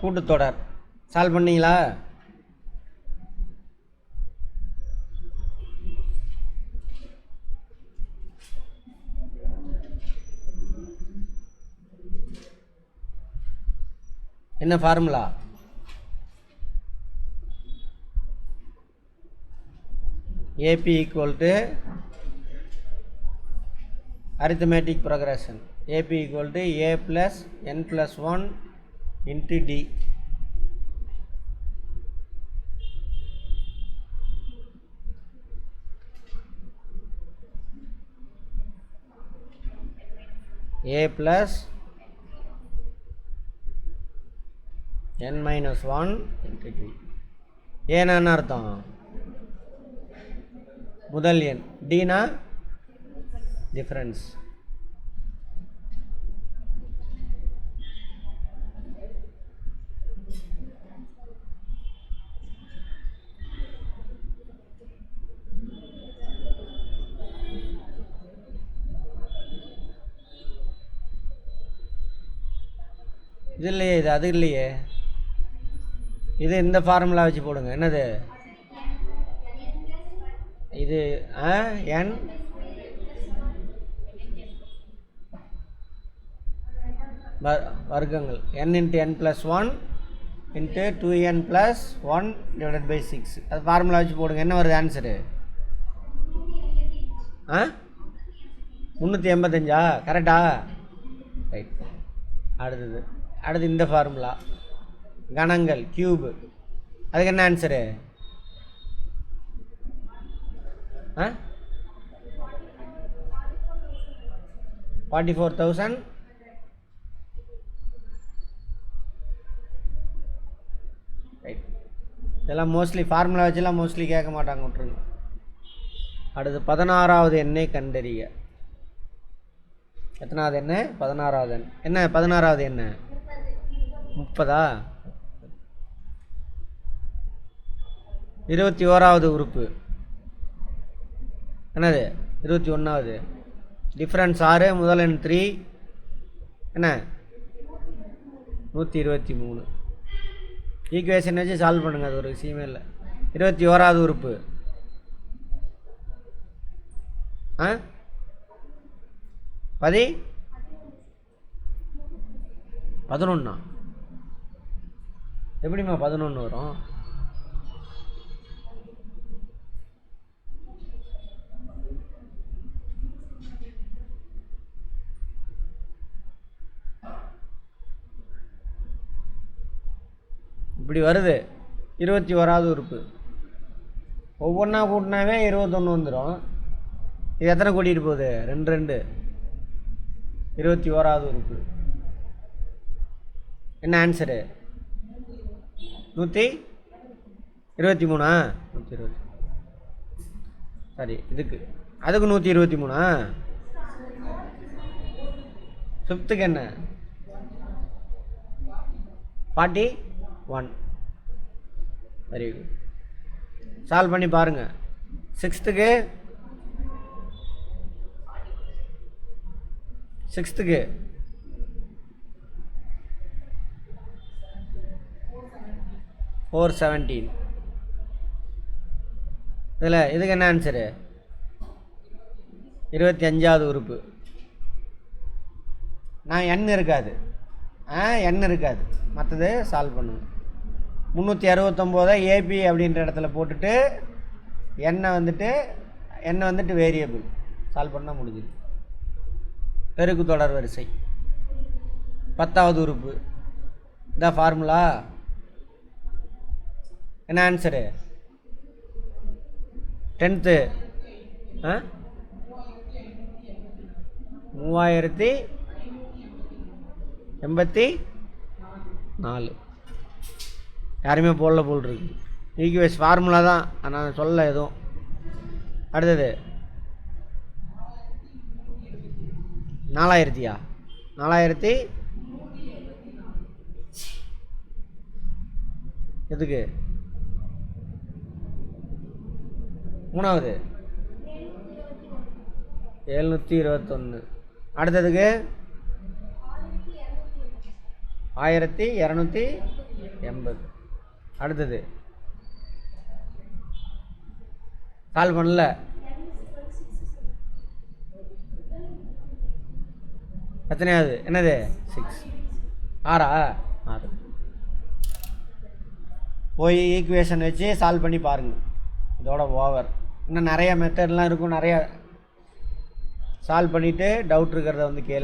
கூட்டுத்தொடர் solve பண்ணீங்களா என்ன formula AP equal to arithmetic progression AP equal to A plus n plus 1 into D A plus n minus 1 into D. ஏன்னா அர்த்தம்? முதல் எண். டீனா difference இது இல்லையே இது அது இல்லையே. இது இந்த ஃபார்முலா வச்சு போடுங்க. என்னது? இது ஆ என் வர்- வர்க்கங்கள். N into N plus one into two N plus one divided by six அது ஃபார்முலா வச்சு போடுங்க. என்ன வருது ஆன்சரு ஆ? முந்நூற்றி எண்பத்தஞ்சா? கரெக்டா ரைட் அடுத்தது. அடுத்து இந்த ஃபார்முலா கணங்கள் கியூபு அதுக்கு என்ன ஆன்சரு ஆ? ஃபார்ட்டி ஃபோர் தௌசண்ட் ரைட் இதெல்லாம் மோஸ்ட்லி ஃபார்முலா வச்சுலாம் மோஸ்ட்லி கேட்க மாட்டாங்க விட்ருங்க அடுத்து பதினாறாவது எண்ணை கண்டறிய. எத்தனாவது எண்ணெய் பதினாறாவது எண். என்ன பதினாறாவது எண்ணெய் முப்பதா? இருபத்தி ஓராவது உறுப்பு. என்னது? இருபத்தி ஒன்றாவது டிஃப்ரென்ஸ் ஆறு முதல் எண் த்ரீ என்ன? நூற்றி இருபத்தி மூணு. ஈக்குவேஷன் வச்சு சால்வ் பண்ணுங்கள் அது ஒரு விஷயமே இல்லை. இருபத்தி ஓராவது உறுப்பு. ஆ? பதி? பதினொன்னா? எப்படிம்மா பதினொன்று வரும்? இப்படி வருது. இருபத்தி ஓராவது உறுப்பு. ஒவ்வொன்றா கூட்டினாவே இருபத்தொன்று வந்துடும் இது எத்தனை கூட்டிகிட்டு போகுது? ரெண்டு ரெண்டு. இருபத்தி ஓராவது உறுப்பு. என்ன ஆன்சரு நூற்றி இருபத்தி மூணா? நூற்றி இருபத்தி சரி இதுக்கு. அதுக்கு நூற்றி இருபத்தி மூணா? ஃபிஃப்த்துக்கு என்ன? Forty one very good solve பண்ணி பாருங்கள் சிக்ஸ்த்துக்கு சிக்ஸ்த்துக்கு ஃபோர் செவன்டீன் இதில் இதுக்கு என்ன ஆன்சரு இருபத்தி அஞ்சாவது உறுப்பு. நான் எண் இருக்காது. ஆ எண் இருக்காது. மற்றது சால்வ் பண்ணுங்க. முந்நூற்றி அறுபத்தொம்போதை ஏபி அப்படின்ற இடத்துல போட்டுட்டு எண்ணெய் வந்துட்டு எண்ணெய் வந்துட்டு வேரியபிள் சால்வ் பண்ணால் முடிஞ்சுது. பெருக்கு தொடர் வரிசை. பத்தாவது உறுப்பு. இதான் ஃபார்முலா என்ன ஆன்சரு டென்த்து ஆ? மூவாயிரத்தி எண்பத்தி நாலு. யாருமே போடல போல் இருக்கு. ஈக்குவேஸ் ஃபார்முலா தான். நான் சொல்ல எதுவும். அடுத்தது. நாலாயிரத்தியா? நாலாயிரத்தி எதுக்கு? மூணாவது. எழுநூற்றி இருபத்தொன்று அடுத்ததுக்கு ஆயிரத்தி இரநூத்தி எண்பது. அடுத்தது. கால் பண்ணல. எத்தனையாவது? என்னது? சிக்ஸ் ஆறா? ஆறு. போய் ஈக்குவேஷன் வச்சு சால்வ் பண்ணி பாருங்கள் இதோட ஓவர் இன்னும் நிறையா மெத்தட்லாம் இருக்கும் நிறையா சால்வ் பண்ணிவிட்டு டவுட் இருக்கிறத வந்து கேளு.